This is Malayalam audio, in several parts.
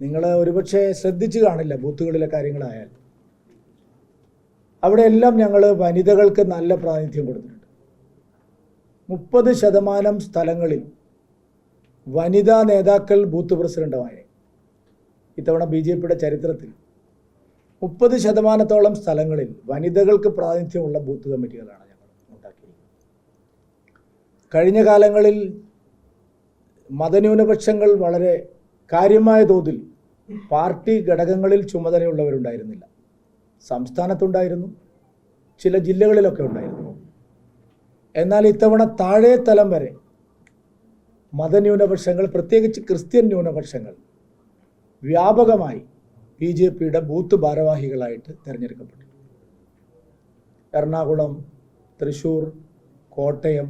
നിങ്ങൾ ഒരുപക്ഷെ ശ്രദ്ധിച്ചു കാണില്ല ബൂത്തുകളിലെ കാര്യങ്ങളായാൽ. അവിടെയെല്ലാം ഞങ്ങൾ വനിതകൾക്ക് നല്ല പ്രാതിനിധ്യം കൊടുത്തിട്ടുണ്ട്. മുപ്പത് ശതമാനം സ്ഥലങ്ങളിൽ വനിതാ നേതാക്കൾ ബൂത്ത് പ്രസിഡന്റുമായി ഇത്തവണ ബി ജെ പിയുടെ ചരിത്രത്തിൽ മുപ്പത് ശതമാനത്തോളം സ്ഥലങ്ങളിൽ വനിതകൾക്ക് പ്രാതിനിധ്യമുള്ള ബൂത്ത് കമ്മിറ്റികളാണ് ഞങ്ങൾ ഉണ്ടാക്കിയിരിക്കുന്നത്. കഴിഞ്ഞ കാലങ്ങളിൽ മതന്യൂനപക്ഷങ്ങൾ വളരെ കാര്യമായ തോതിൽ പാർട്ടി ഘടകങ്ങളിൽ ചുമതലയുള്ളവരുണ്ടായിരുന്നില്ല. സംസ്ഥാനത്തുണ്ടായിരുന്നു ചില ജില്ലകളിലൊക്കെ ഉണ്ടായിരുന്നു. എന്നാൽ ഇത്തവണ താഴെ തലം വരെ മതന്യൂനപക്ഷങ്ങൾ പ്രത്യേകിച്ച് ക്രിസ്ത്യൻ ന്യൂനപക്ഷങ്ങൾ വ്യാപകമായി ബി ജെ പിയുടെ ബൂത്ത് ഭാരവാഹികളായിട്ട് തിരഞ്ഞെടുക്കപ്പെട്ടു. എറണാകുളം തൃശൂർ കോട്ടയം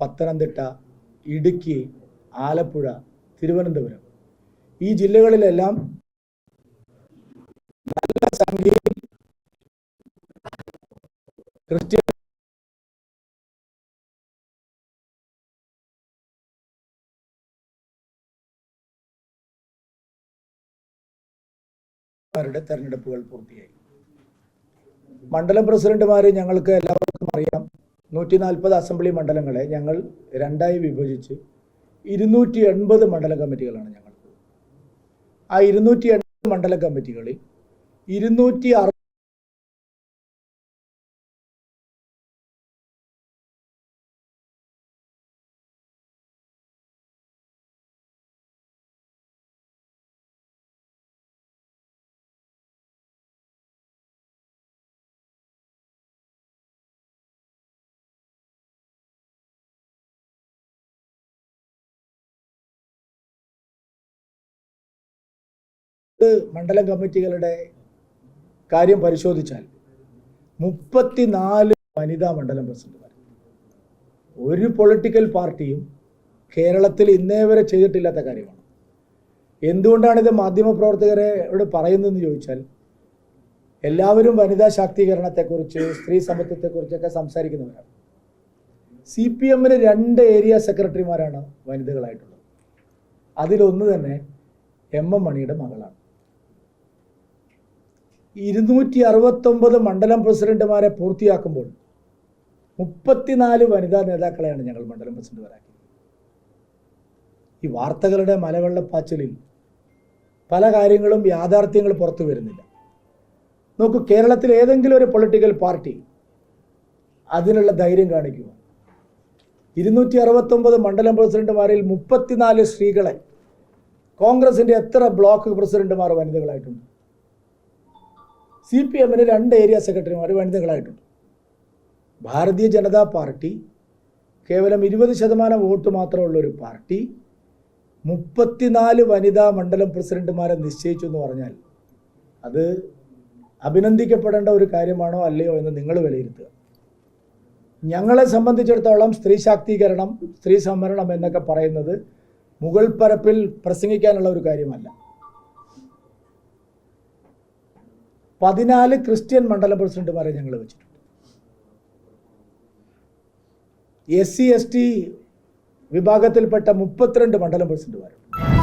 പത്തനംതിട്ട ഇടുക്കി ആലപ്പുഴ തിരുവനന്തപുരം ഈ ജില്ലകളിലെല്ലാം നല്ല സംഖ്യയിൽ ക്രിസ്ത്യൻ മാരുടെ തെരഞ്ഞെടുപ്പുകൾ പൂർത്തിയായി. മണ്ഡലം പ്രസിഡന്റുമാരെ ഞങ്ങൾക്ക് എല്ലാവർക്കും അറിയാം. നൂറ്റി നാൽപ്പത് അസംബ്ലി മണ്ഡലങ്ങളെ ഞങ്ങൾ രണ്ടായി വിഭജിച്ച് ഇരുന്നൂറ്റി എൺപത് മണ്ഡല കമ്മിറ്റികളാണ് ഞങ്ങൾ ആ ഇരുന്നൂറ്റി എൺപത് മണ്ഡല കമ്മിറ്റികളിൽ ഇരുന്നൂറ്റി അറു മണ്ഡലം കമ്മിറ്റികളുടെ കാര്യം പരിശോധിച്ചാൽ മുപ്പത്തിനാല് വനിതാ മണ്ഡലം പ്രസിഡന്റുമാർ. ഒരു പൊളിറ്റിക്കൽ പാർട്ടിയും കേരളത്തിൽ ഇന്നേ വരെ ചെയ്തിട്ടില്ലാത്ത കാര്യമാണ്. എന്തുകൊണ്ടാണ് ഇത് ഇവിടെ പറയുന്നതെന്ന് ചോദിച്ചാൽ എല്ലാവരും വനിതാ ശാക്തീകരണത്തെക്കുറിച്ച് സ്ത്രീ സമത്വത്തെക്കുറിച്ചൊക്കെ സംസാരിക്കുന്നവരാണ്. സി പി എമ്മിന് രണ്ട് ഏരിയ സെക്രട്ടറിമാരാണ് വനിതകളായിട്ടുള്ളത്. അതിലൊന്ന് തന്നെ എം എം മണിയുടെ മകളാണ്. ഇരുന്നൂറ്റി അറുപത്തൊമ്പത് മണ്ഡലം പ്രസിഡന്റുമാരെ പൂർത്തിയാക്കുമ്പോൾ മുപ്പത്തിനാല് വനിതാ നേതാക്കളെയാണ് ഞങ്ങൾ മണ്ഡലം പ്രസിഡന്റുമാരാക്കിയത് ഈ വാർത്തകളുടെ മലവെള്ളപ്പാച്ചിലിൽ പല കാര്യങ്ങളും യാഥാർത്ഥ്യങ്ങൾ പുറത്തു വരുന്നില്ല. നോക്കൂ കേരളത്തിൽ ഏതെങ്കിലും ഒരു പൊളിറ്റിക്കൽ പാർട്ടി അതിനുള്ള ധൈര്യം കാണിക്കുക. ഇരുന്നൂറ്റി അറുപത്തൊമ്പത് മണ്ഡലം പ്രസിഡന്റുമാരിൽ മുപ്പത്തിനാല് സ്ത്രീകളെ കോൺഗ്രസിന്റെ എത്ര ബ്ലോക്ക് പ്രസിഡന്റുമാർ വനിതകളായിട്ടുണ്ട്? സി പി എമ്മിന് രണ്ട് ഏരിയ സെക്രട്ടറിമാർ വനിതകളായിട്ടുണ്ട്. ഭാരതീയ ജനതാ പാർട്ടി കേവലം ഇരുപത് ശതമാനം വോട്ട് മാത്രമുള്ള ഒരു പാർട്ടി മുപ്പത്തിനാല് വനിതാ മണ്ഡലം പ്രസിഡന്റുമാരെ നിശ്ചയിച്ചു എന്ന് പറഞ്ഞാൽ അത് അഭിനന്ദിക്കപ്പെടേണ്ട ഒരു കാര്യമാണോ അല്ലയോ എന്ന് നിങ്ങൾ വിലയിരുത്തുക. ഞങ്ങളെ സംബന്ധിച്ചിടത്തോളം സ്ത്രീ ശാക്തീകരണം സ്ത്രീ സംവരണം എന്നൊക്കെ പറയുന്നത് മുകൾ പരപ്പിൽ പ്രസംഗിക്കാനുള്ള ഒരു കാര്യമല്ല. പതിനാല് ക്രിസ്ത്യൻ മണ്ഡലം പ്രസിഡന്റുമാരെ ഞങ്ങൾ വെച്ചിട്ടുണ്ട്. എസ് സി എസ് ടി വിഭാഗത്തിൽപ്പെട്ട മുപ്പത്തിരണ്ട് മണ്ഡലം പ്രസിഡന്റുമാരുണ്ട്.